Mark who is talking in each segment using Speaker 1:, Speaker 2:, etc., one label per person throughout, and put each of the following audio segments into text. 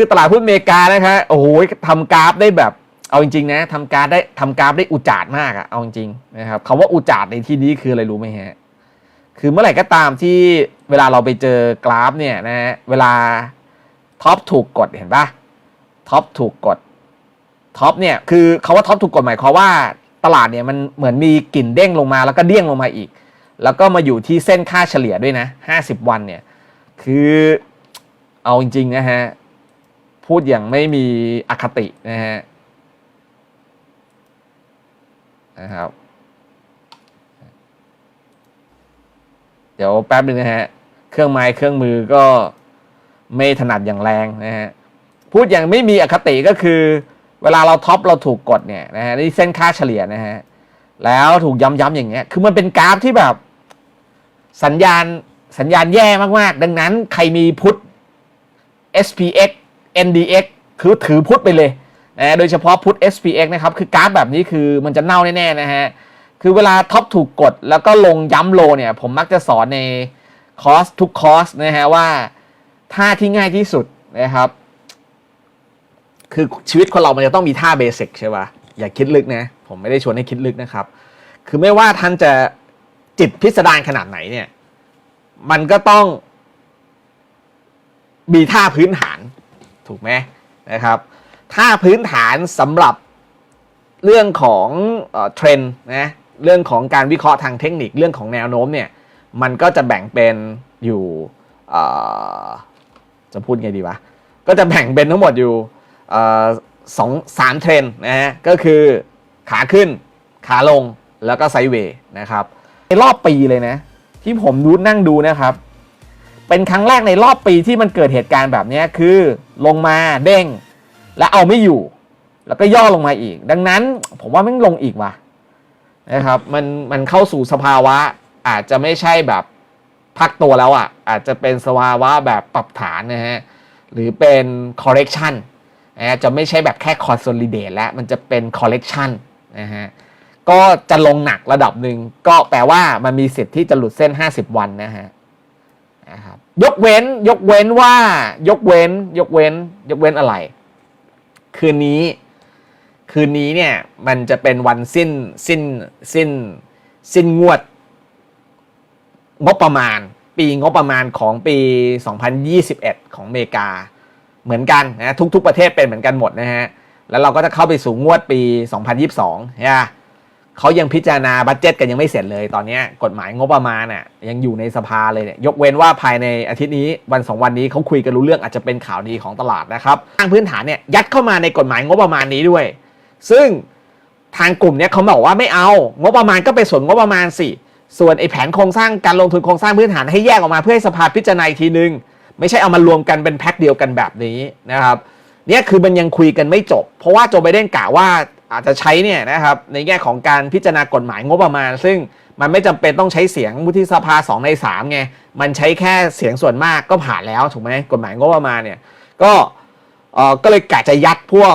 Speaker 1: คือตลาดหุ้นอเมริกานะครับโอ้โหทำกราฟได้แบบเอาจริงๆนะทำกราฟได้ทำกราฟได้อุจาดมากอะเอาจริงๆนะครับคำว่าอุจาดในที่นี้คืออะไรรู้ไหมฮะคือเมื่อไหร่ก็ตามที่เวลาเราไปเจอกราฟเนี่ยนะฮะเวลาท็อปถูกกดเห็นปะท็อปถูกกดท็อปเนี่ยคือคาว่าท็อปถูกกดหมายความว่าตลาดเนี่ยมันเหมือนมีกลิ่นเด้งลงมาแล้วก็เด้งลงมาอีก แล้วก็มาอยู่ที่เส้นค่าเฉลี่ยด้วยนะ 50 วันเนี่ยคือเอาจริงๆนะฮะ พูดอย่างไม่มีอคตินะฮะนะครับ เดี๋ยวแป๊บนึงนะฮะ เครื่องไม้เครื่องมือก็ไม่ถนัดอย่างแรงนะฮะ พูดอย่างไม่มีอคติก็คือ เวลาเราท็อปเราถูกกดเนี่ยนะฮะนี่เส้นค่าเฉลี่ยนะฮะ แล้วถูกย้ำๆอย่างเงี้ย คือมันเป็นกราฟที่แบบ สัญญาณสัญญาณแย่มากๆ ดังนั้นใครมีพุท SPX NDX คือถือพุทไปเลยนะโดยเฉพาะพุท SPX นะครับ คือกราฟแบบนี้คือมันจะเน่าแน่ๆนะฮะ คือเวลาท็อปถูกกดแล้วก็ลงย้ำโลเนี่ย ผมมักจะสอนในคอร์สทุกคอร์สนะฮะว่าท่าที่ง่ายที่สุดนะครับ คือชีวิตคนเรามันจะต้องมีท่าเบสิกใช่ปะอย่าคิดลึกนะ ผมไม่ได้ชวนให้คิดลึกนะครับ คือไม่ว่าท่านจะจิตพิสดารขนาดไหนเนี่ย มันก็ต้องมีท่าพื้นฐาน ถูกไหมนะครับท่าพื้นฐานสำหรับเรื่องของเทรนด์นะเรื่องของการวิเคราะห์ทางเทคนิคเรื่องของแนวโน้มเนี่ยมันก็จะแบ่งเป็นอยู่จะพูดไงดีวะก็จะแบ่งเป็นทั้งหมดอยู่สองสามเทรนด์นะฮะก็คือขาขึ้นขาลงแล้วก็ไซเวย์นะครับในรอบปีเลยนะ ที่ผมดูนั่งดูนะครับ เป็นครั้งแรกในรอบปีที่มันเกิดเหตุการณ์แบบนี้คือลงมาเด้ง แล้วเอาไม่อยู่ แล้วก็ย่อลงมาอีก ดังนั้นผมว่ามันลงอีกว่ะนะครับมันมันเข้าสู่สภาวะอาจจะไม่ใช่แบบพักตัวแล้วอะอาจจะเป็นสภาวะแบบปรับฐานนะฮะหรือเป็น correction นะฮะจะไม่ใช่แบบแค่ consolidate แล้วมันจะเป็น correction นะฮะก็จะลงหนักระดับหนึ่งก็แปลว่ามันมีสิทธิ์ที่จะหลุดเส้น 50 วันนะฮะ นะครับยกเว้นยกเว้นว่า ยกเว้น ยกเว้น ยกเว้นอะไร คืนนี้ คืนนี้เนี่ย มันจะเป็นวันสิ้นสิ้นสิ้น สิ้นงวด งบประมาณ ปีงบประมาณของปี 2021 ของอเมริกา เหมือนกันนะทุกๆประเทศเป็นเหมือนกันหมดนะฮะแล้วเราก็จะเข้าไปสู่งวดปี 2022เนี่ย เขายังพิจารณาบัตเจ็ตกันยังไม่เสร็จเลยตอนนี้กฎหมายงบประมาณน่ะยังอยู่ในสภาเลยเนี่ยยกเว้นว่าภายในอาทิตย์นี้วันสองวันนี้เขาคุยกันรู้เรื่องอาจจะเป็นข่าวดีของตลาดนะครับทางพื้นฐานเนี่ยยัดเข้ามาในกฎหมายงบประมาณนี้ด้วย ซึ่งทางกลุ่มเนี่ยเขาบอกว่าไม่เอางบประมาณก็ไปส่วนงบประมาณสิส่วนไอ้แผนโครงสร้างการลงทุนโครงสร้างพื้นฐานให้แยกออกมาเพื่อให้สภาพิจารณาอีกทีนึง ไม่ใช่เอามารวมกันเป็นแพ็คเดียวกันแบบนี้นะครับเนี่ยคือมันยังคุยกันไม่จบ เพราะว่าโจไบเดนกล่าวว่า อาจจะใช้เนี่ยนะครับในแง่ของการพิจารณากฎหมายงบประมาณ ซึ่งมันไม่จำเป็นต้องใช้เสียงวุฒิสภา 2 ใน3ไงมันใช้แค่เสียงส่วนมากก็ผ่านแล้วถูกไหมกฎหมายงบประมาณเนี่ยก็เออก็เลยกะจะยัดพวก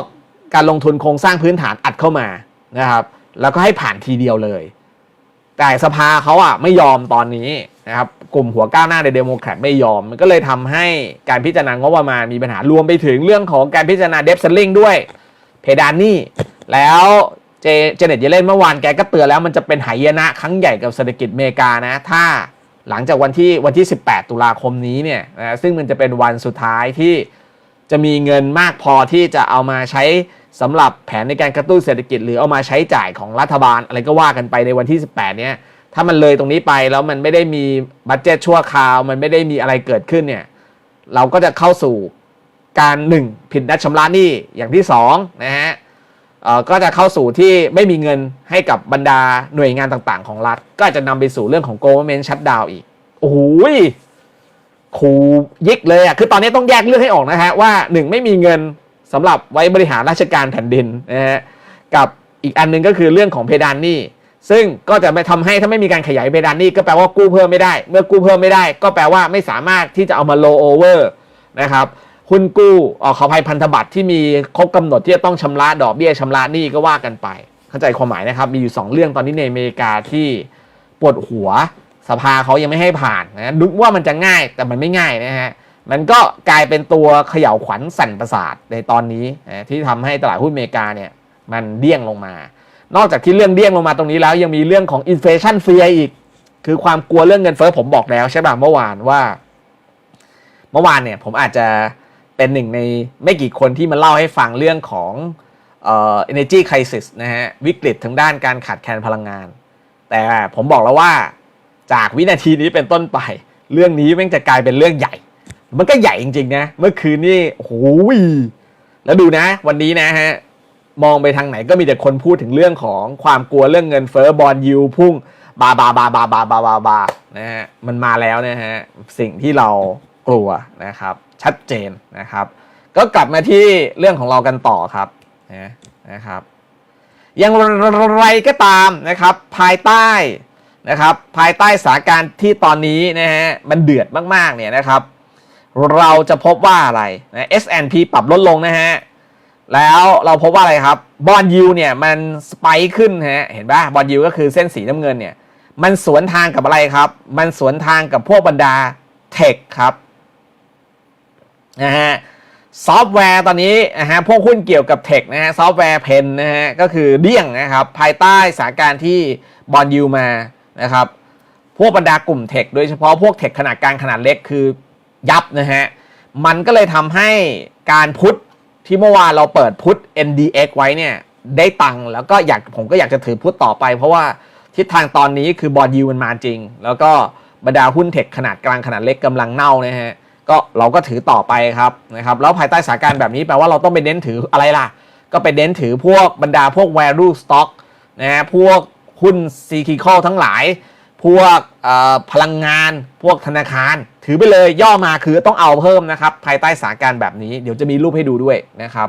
Speaker 1: การลงทุนโครงสร้างพื้นฐานอัดเข้ามานะครับแล้วก็ให้ผ่านทีเดียวเลย แต่สภาเขาอะไม่ยอมตอนนี้นะครับกลุ่มหัวก้าวหน้าในเดโมแครตไม่ยอมมันก็เลยทำให้การพิจารณางบประมาณมีปัญหารวมไปถึงเรื่องของการพิจารณาเดฟเซลลิงด้วย เพดานนี่ แล้วเจเจเน็ตเยเลนเมื่อวานแกก็เตือนแล้วมันจะเป็นหายนะครั้งใหญ่กับเศรษฐกิจอเมริกานะ ถ้าหลังจากวันที่วันที่ 18 ตุลาคมนี้เนี่ยนะซึ่งมันจะเป็นวันสุดท้ายที่จะมีเงินมากพอที่จะเอามาใช้สำหรับแผนในการกระตุ้นเศรษฐกิจ หรือเอามาใช้จ่ายของรัฐบาลอะไรก็ว่ากันไปในวันที่ 18 เนี่ยถ้ามันเลยตรงนี้ไปแล้วมันไม่ได้มีบัตเจตชั่วคราว มันไม่ได้มีอะไรเกิดขึ้นเนี่ยเราก็จะเข้าสู่การหนึ่งผิดนัดชำระหนี้อย่างที่สองนะฮะ ก็จะเข้าสู่ที่ไม่มีเงินให้กับบรรดาหน่วยงานต่างๆ ของรัฐ ก็จะนำไปสู่เรื่องของ government shutdown อีก โอ้โหยคูยิกเลยอะ คือตอนนี้ต้องแยกเรื่องให้ออกนะฮะว่าหนึ่งไม่มีเงินสำหรับไว้บริหารราชการแผ่นดินนะฮะ กับอีกอันหนึงก็คือเรื่องของเพดานหนี้ ซึ่งก็จะไปทำให้ถ้าไม่มีการขยายเพดานหนี้ก็แปลว่ากู้เพิ่มไม่ได้ เมื่อกู้เพิ่มไม่ได้ ก็แปลว่าไม่สามารถที่จะเอามา low over นะครับ หุ้นกู้เออขออภัยพันธบัตรที่มีครบกำหนดที่จะต้องชำระดอกเบี้ยชำระหนี้ก็ว่ากันไป เข้าใจความหมายนะครับ มีอยู่ 2 เรื่องตอนนี้ในอเมริกาที่ปวดหัวสภาเขายังไม่ให้ผ่านนะนึกว่ามันจะง่ายแต่มันไม่ง่ายนะฮะมันก็กลายเป็นตัวเขย่าวขวัญสั่นประสาทในตอนนี้นะที่ทำให้ตลาดหุ้นอเมริกาเนี่ยมันเดี้ยงลงมา นอกจากที่เรื่องเดี้ยงลงมาตรงนี้แล้วยังมีเรื่องของอินฟลชันเฟียอีก คือความกลัวเรื่องเงินเฟ้อผมบอกแล้วใช่ป่ะเมื่อวานว่า เมื่อวานเนี่ยผมอาจจะ เป็นหนึ่งในไม่กี่คนที่มาเล่าให้ฟังเรื่องของเอ่อ energy crisis นะฮะวิกฤตทางด้านการขาดแคลนพลังงาน แต่ผมบอกแล้วว่าจากวินาทีนี้เป็นต้นไป เรื่องนี้แม่งจะกลายเป็นเรื่องใหญ่ มันก็ใหญ่จริงๆนะ เมื่อคืนนี่โอ้โหแล้วดูนะ วันนี้นะฮะมองไปทางไหนก็มีแต่คนพูดถึงเรื่องของความกลัวเรื่องเงินเฟ้อบอลยูพุ่งบาบาบาบาบาบาบาบานะฮะมันมาแล้วนะฮะสิ่งที่เรา กลัวนะครับชัดเจนนะครับ ก็กลับมาที่เรื่องของเรากันต่อครับนะครับ อย่างไรก็ตามนะครับภายใต้นะครับภายใต้สถานการณ์ที่ตอนนี้นะฮะมันเดือดมากๆเนี่ยนะครับ เราจะพบว่าอะไรนะ S&P ปรับลดลงนะฮะแล้วเราพบว่าอะไรครับบอลยูเนี่ยมันสไปคขึ้นฮะเห็นปะบอลยูก็คือเส้นสีน้ำเงินเนี่ยมันสวนทางกับอะไรครับ มันสวนทางกับพวกบรรดาเทคครับ นะฮะซอฟต์แวร์ตอนนี้นะฮะพวกหุ้นเกี่ยวกับเทคนะฮะซอฟต์แวร์เพนนะฮะก็คือเดี่ยงนะครับภายใต้สถานการณ์ที่บอลยูมานะครับพวกบรรดากลุ่มเทคโดยเฉพาะพวกเทคขนาดกลางขนาดเล็กคือยับนะฮะมันก็เลยทำให้การพุทธที่เมื่อวานเราเปิดพุทธ NDX ไว้เนี่ยได้ตังค์แล้วก็อยากผมก็อยากจะถือพุทธต่อไป เพราะว่าทิศทางตอนนี้คือบอลยูมันมาจริง แล้วก็บรรดาหุ้นเทคขนาดกลางขนาดเล็กกำลังเน่านะฮะ ก็เราก็ถือต่อไปครับนะครับแล้วภายใต้สถานการณ์แบบนี้แปลว่าเราต้องไปเน้นถืออะไรล่ะ ก็ไปเน้นถือพวกบรรดาพวก value stock นะฮะพวกหุ้น cyclical ทั้งหลาย พวกพลังงาน พวกธนาคาร ถือไปเลยย่อมาคือต้องเอาเพิ่มนะครับ ภายใต้สถานการณ์แบบนี้เดี๋ยวจะมีรูปให้ดูด้วยนะครับ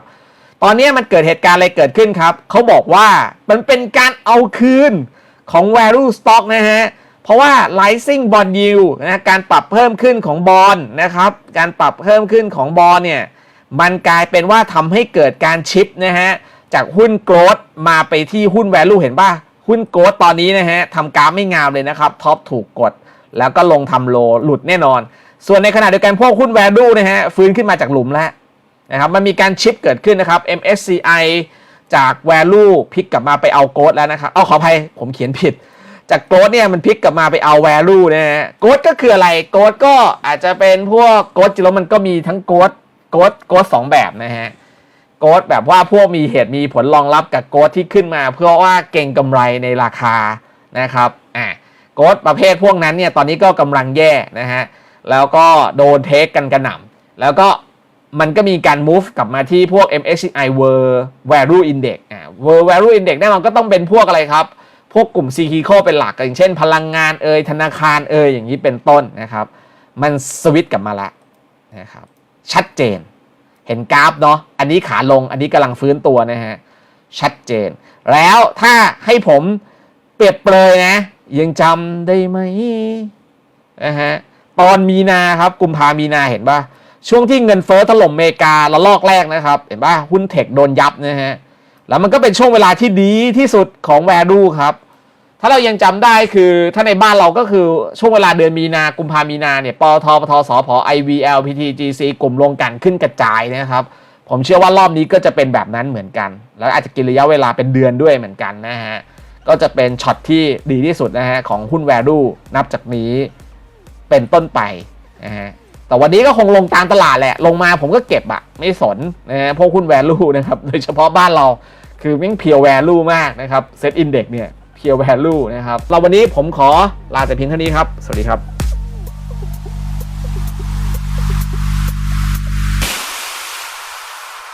Speaker 1: ตอนนี้มันเกิดเหตุการณ์อะไรเกิดขึ้นครับเขาบอกว่ามันเป็นการเอาคืนของ value stock นะฮะ เพราะว่า rising bond yield นะการปรับเพิ่มขึ้นของบอลนะครับ การปรับเพิ่มขึ้นของบอลเนี่ยมันกลายเป็นว่าทำให้เกิดการชิปนะฮะจากหุ้นโกลดมาไปที่หุ้น value เห็นป่ะ หุ้นโกลดตอนนี้นะฮะทำกราฟไม่งามเลยนะครับท็อปถูกกด แล้วก็ลงทำโลหลุดแน่นอน ส่วนในขณะเดียวกันพวกหุ้น value นะฮะฟื้นขึ้นมาจากหลุมแล้วนะครับมันมีการชิปเกิดขึ้นนะครับ MSCI จาก value พลิกกลับมาไปเอาโกลดแล้วนะครับเอาขออภัยผมเขียนผิด จากโกดเนี่ยมันพลิกกลับมาไปเอา value นะฮะโกดก็คืออะไรโกดก็อาจจะเป็นพวกโกดจริงแล้วมันก็มีทั้งโกดโกดโกดสองแบบนะฮะโกดแบบว่าพวกมีเหตุมีผลรองรับกับโกดที่ขึ้นมา เพื่อว่าเก่งกำไรในราคานะครับอะโกดประเภทพวกนั้นเนี่ยตอนนี้ก็กำลังแย่นะฮะแล้วก็โดนเทคกันกระหน่ำแล้วก็มันก็มีการ move กลับมาที่พวก MSCI World Value Index อ่า World Value Index แน่นอนก็ต้องเป็นพวกอะไรครับ พวกกลุ่ม c ี c เป็นหลักอย่างเช่น พลังงานเอ่ยธนาคารเอ่ยอย่างนี้เป็นต้นนะครับ มันสวิตช์กลับมาละนะครับชัดเจน เห็นกราฟเนาะอันนี้ขาลงอันนี้กำลังฟื้นตัวนะฮะชัดเจน แล้วถ้าให้ผมเปรียบเปรยนะ ยังจำได้ไหมนะฮะตอนมีนาครับกุมภามีนาเห็นป่ะช่วงที่เงินเฟ้อถล่มอเมริกาละลอกแรกนะครับ เห็นป่ะหุ้นเทคโดนยับนะฮะ แล้วมันก็เป็นช่วงเวลาที่ดีที่สุดของ value ครับ ถ้าเรายังจำได้คือถ้าในบ้านเราก็คือช่วงเวลาเดือนมีนากุมภามีนาเนี่ยปตทปทสพอ IVL PTGC กลุ่มลงกันขึ้นกระจายนะครับผมเชื่อว่ารอบนี้ก็จะเป็นแบบนั้นเหมือนกัน แล้วอาจจะกินระยะเวลาเป็นเดือนด้วยเหมือนกันนะฮะ ก็จะเป็นช็อตที่ดีที่สุดนะฮะ ของหุ้น value นับจากนี้เป็นต้นไปนะฮะ แต่วันนี้ก็คงลงตามตลาดแหละ ลงมาผมก็เก็บอะไม่สนนะฮะพวกคุณแวลูนะครับ โดยเฉพาะบ้านเราคือมิ่งเพียวแวลูมากนะครับเซตอินเด็กเนี่ยเพียวแวลูนะครับเราวันนี้ผมขอลาแต่เพียงเท่านี้ครับ สวัสดีครับ